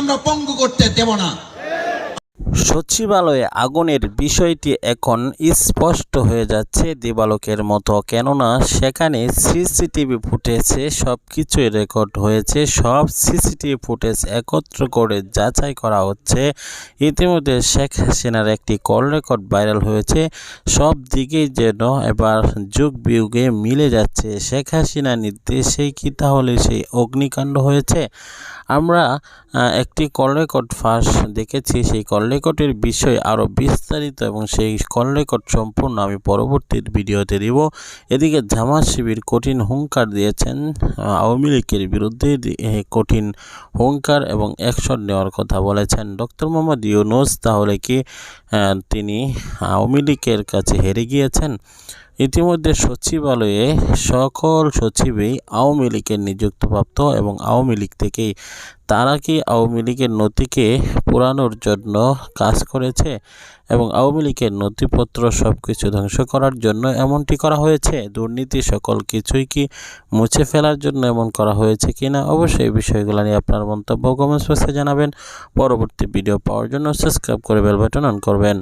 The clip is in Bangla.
আমরা পঙ্গু করতে দেব না। সচিবালয়ে আগুনের বিষয়টি এখন স্পষ্ট হয়ে যাচ্ছে দিবালোকের মতো, কেননা সেখানে সিসিটিভি ফুটেজে সব কিছুই রেকর্ড হয়েছে। সব সিসিটিভি ফুটেজ একত্র করে যাচাই করা হচ্ছে। ইতিমধ্যে শেখ হাসিনার একটি কল রেকর্ড ভাইরাল হয়েছে। সব দিকেই যেন এবার যুগ বিয়োগে মিলে যাচ্ছে। শেখ হাসিনার নির্দেশেই কি তাহলে সেই অগ্নিকাণ্ড হয়েছে? আমরা একটি কল রেকর্ড ফাঁস দেখেছি। সেই কল রেকর্ডের বিষয় আরও বিস্তারিত এবং সেই কল রেকর্ড সম্পূর্ণ আমি পরবর্তী ভিডিওতে দিব। এদিকে জামাত শিবির কঠিন হুঙ্কার দিয়েছেন। আওয়ামী লীগের বিরুদ্ধে কঠিন হুঙ্কার এবং অ্যাকশন নেওয়ার কথা বলেছেন। ডক্টর মোহাম্মদ ইউনুস, তাহলে কি তিনি আওয়ামী লীগের কাছে হেরে গিয়েছেন? ইতিমধ্যে সচিবালয়ে সকল সচিবই আওয়ামী লীগের নিযুক্তপ্রাপ্ত এবং আওয়ামী লীগ থেকেই তারা কি আওয়ামী লীগের নথিকে পুরানোর জন্য কাজ করেছে এবং আওয়ামী লীগের নথিপত্র সব কিছু ধ্বংস করার জন্য এমনটি করা হয়েছে? দুর্নীতি সকল কিছুই কি মুছে ফেলার জন্য এমন করা হয়েছে কি না অবশ্যই এই বিষয়গুলো নিয়ে আপনার মন্তব্য কমেন্টস বক্সে জানাবেন। পরবর্তী ভিডিও পাওয়ার জন্য সাবস্ক্রাইব করে বেল বাটন অন করবেন।